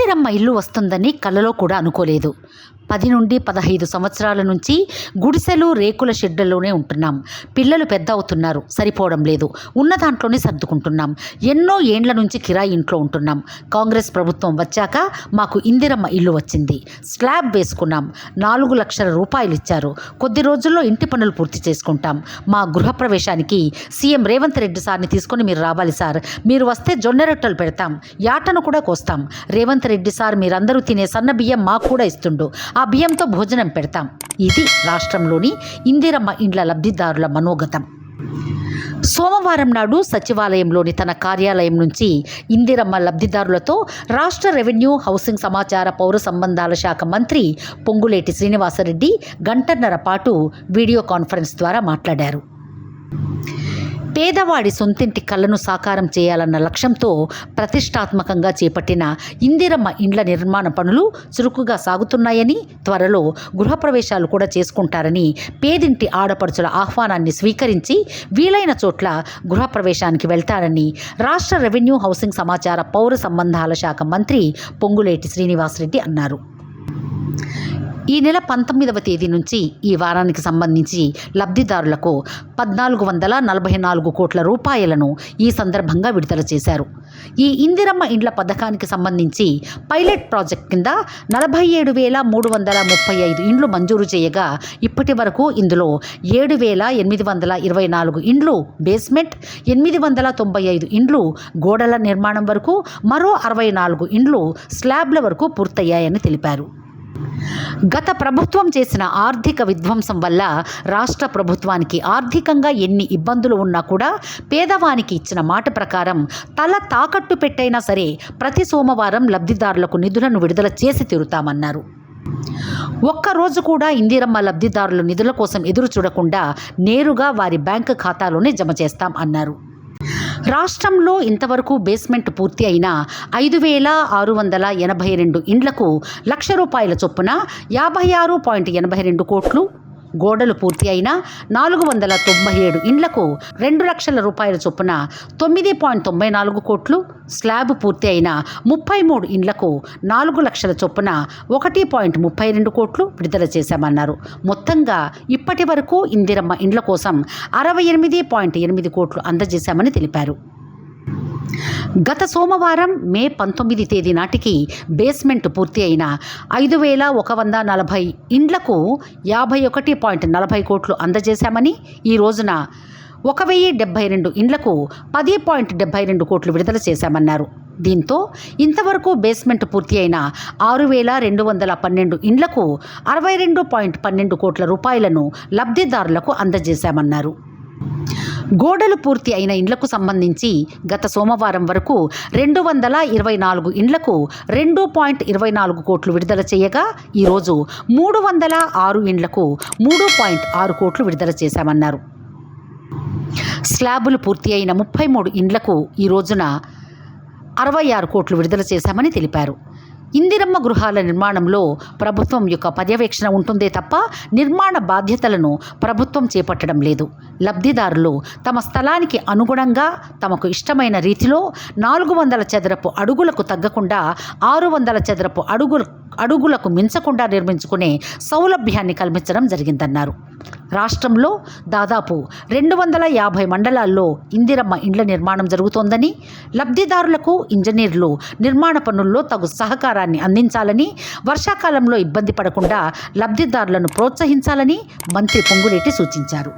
ఇందిరమ్మ ఇల్లు వస్తుందని కలలో కూడా అనుకోలేదు. పది నుండి పదహైదు సంవత్సరాల నుంచి గుడిసెలు రేకుల షెడ్లలోనే ఉంటున్నాం. పిల్లలు పెద్ద అవుతున్నారు సరిపోవడం లేదు. ఉన్న దాంట్లోనే సర్దుకుంటున్నాం. ఎన్నో ఏండ్ల నుంచి కిరాయి ఇంట్లో ఉంటున్నాం. కాంగ్రెస్ ప్రభుత్వం వచ్చాక మాకు ఇందిరమ్మ ఇల్లు వచ్చింది. స్లాబ్ వేసుకున్నాం. నాలుగు లక్షల రూపాయలు ఇచ్చారు. కొద్ది రోజుల్లో ఇంటి పనులు పూర్తి చేసుకుంటాం. మా గృహప్రవేశానికి సీఎం రేవంత్ రెడ్డి సార్ని తీసుకొని మీరు రావాలి సార్. మీరు వస్తే జొన్న రొట్టెలు పెడతాం. యాటను కూడా కోస్తాం. రేవంత్ రెడ్డి సార్ మీరందరూ తినే సన్న బియ్యం మాకు కూడా ఇస్తుండు. ఆ బియ్యంతో భోజనం పెడతాం. ఇది రాష్ట్రంలోని ఇందిరమ్మ ఇండ్ల లబ్ధిదారుల మనోగతం. సోమవారం నాడు సచివాలయంలోని తన కార్యాలయం నుంచి ఇందిరమ్మ లబ్ధిదారులతో రాష్ట్ర రెవెన్యూ హౌసింగ్ సమాచార పౌర సంబంధాల శాఖ మంత్రి పొంగులేటి శ్రీనివాసరెడ్డి గంటన్నర పాటు వీడియో కాన్ఫరెన్స్ ద్వారా మాట్లాడారు. పేదవాడి సొంతింటి కళ్ళను సాకారం చేయాలన్న లక్ష్యంతో ప్రతిష్టాత్మకంగా చేపట్టిన ఇందిరమ్మ ఇండ్ల నిర్మాణ పనులు చురుకుగా సాగుతున్నాయని త్వరలో గృహప్రవేశాలు కూడా చేసుకుంటారని పేదింటి ఆడపడుచుల ఆహ్వానాన్ని స్వీకరించి వీలైన చోట్ల గృహప్రవేశానికి వెళ్తారని రాష్ట్ర రెవెన్యూ హౌసింగ్ సమాచార పౌర సంబంధాల శాఖ మంత్రి పొంగులేటి శ్రీనివాసరెడ్డి అన్నారు. ఈ నెల పంతొమ్మిదవ తేదీ నుంచి ఈ వారానికి సంబంధించి లబ్ధిదారులకు పద్నాలుగు వందల నలభై నాలుగు కోట్ల రూపాయలను ఈ సందర్భంగా విడుదల చేశారు. ఈ ఇందిరమ్మ ఇండ్ల పథకానికి సంబంధించి పైలట్ ప్రాజెక్ట్ కింద నలభై ఏడు వేల మూడు వందల ముప్పై ఐదు ఇండ్లు మంజూరు చేయగా ఇప్పటి వరకు ఇందులో ఏడు వేల ఎనిమిది వందల ఇరవై నాలుగు ఇండ్లు బేస్మెంట్ ఎనిమిది వందల తొంభై ఐదు ఇండ్లు గోడల నిర్మాణం వరకు మరో అరవై నాలుగు ఇండ్లు స్లాబ్ల వరకు పూర్తయ్యాయని తెలిపారు. గత ప్రభుత్వం చేసిన ఆర్థిక విధ్వంసం వల్ల రాష్ట్ర ప్రభుత్వానికి ఆర్థికంగా ఎన్ని ఇబ్బందులు ఉన్నా కూడా పేదవానికి ఇచ్చిన మాట ప్రకారం తల తాకట్టు పెట్టైనా సరే ప్రతి సోమవారం లబ్ధిదారులకు నిధులను విడుదల చేసి తీరుతామన్నారు. ఒక్కరోజు కూడా ఇందిరమ్మ లబ్ధిదారుల నిధుల కోసం ఎదురు చూడకుండా నేరుగా వారి బ్యాంకు ఖాతాలోనే జమ చేస్తాం అన్నారు. రాష్ట్రంలో ఇంతవరకు బేస్మెంట్ పూర్తి అయిన ఐదు వేల ఆరు వందల ఎనభై రెండు ఇండ్లకు లక్ష రూపాయల చొప్పున యాభై ఆరు పాయింట్ ఎనభై రెండు కోట్లు గోడలు పూర్తి అయిన నాలుగు వందల తొంభై ఏడు ఇండ్లకు రెండు లక్షల రూపాయల చొప్పున తొమ్మిది పాయింట్ తొంభై నాలుగు కోట్లు స్లాబ్ పూర్తి అయిన ముప్పై మూడు ఇండ్లకు నాలుగు లక్షల చొప్పున ఒకటి పాయింట్ ముప్పై రెండు కోట్లు విడుదల చేశామన్నారు. మొత్తంగా ఇప్పటి వరకు ఇందిరమ్మ ఇండ్ల కోసం అరవై ఎనిమిది పాయింట్ ఎనిమిది కోట్లు అందజేశామని తెలిపారు. గత సోమవారం మే పంతొమ్మిది తేదీ నాటికి బేస్మెంట్ పూర్తి అయిన ఐదు వేల ఒక వంద నలభై ఇండ్లకు యాభై ఒకటి పాయింట్ నలభై కోట్లు అందజేశామని ఈ రోజున ఒక వెయ్యి డెబ్బై రెండు ఇండ్లకు పది పాయింట్ డెబ్బై రెండు కోట్లు విడుదల చేశామన్నారు. దీంతో ఇంతవరకు బేస్మెంట్ పూర్తి అయిన ఆరు వేల రెండు వందల పన్నెండు ఇండ్లకు అరవై రెండు పాయింట్ పన్నెండు కోట్ల రూపాయలను లబ్ధిదారులకు అందజేశామన్నారు. గోడలు పూర్తి అయిన ఇండ్లకు సంబంధించి గత సోమవారం వరకు రెండు వందల ఇరవై నాలుగు ఇండ్లకు రెండు పాయింట్ ఇరవై నాలుగు కోట్లు విడుదల చేయగా ఈరోజు మూడు వందల ఆరు ఇండ్లకు మూడు పాయింట్ ఆరు కోట్లు విడుదల చేశామన్నారు. స్లాబులు పూర్తి అయిన ముప్పై మూడు ఇండ్లకు ఈ రోజున అరవై ఆరు కోట్లు విడుదల చేశామని తెలిపారు. ఇందిరమ్మ గృహాల నిర్మాణంలో ప్రభుత్వం యొక్క పర్యవేక్షణ ఉంటుందే తప్ప నిర్మాణ బాధ్యతలను ప్రభుత్వం చేపట్టడం లేదు. లబ్ధిదారులు తమ స్థలానికి అనుగుణంగా తమకు ఇష్టమైన రీతిలో నాలుగు వందల చదరపు అడుగులకు తగ్గకుండా ఆరు వందల చదరపు అడుగులు అడుగులకు మించకుండా నిర్మించుకునే సౌలభ్యాన్ని కల్పించడం జరిగిందన్నారు. రాష్ట్రంలో దాదాపు రెండు వందల యాభై మండలాల్లో ఇందిరమ్మ ఇండ్ల నిర్మాణం జరుగుతోందని లబ్ధిదారులకు ఇంజనీర్లు నిర్మాణ పనుల్లో తగు సహకారాన్ని అందించాలని వర్షాకాలంలో ఇబ్బంది పడకుండా లబ్ధిదారులను ప్రోత్సహించాలని మంత్రి పొంగులేటి సూచించారు.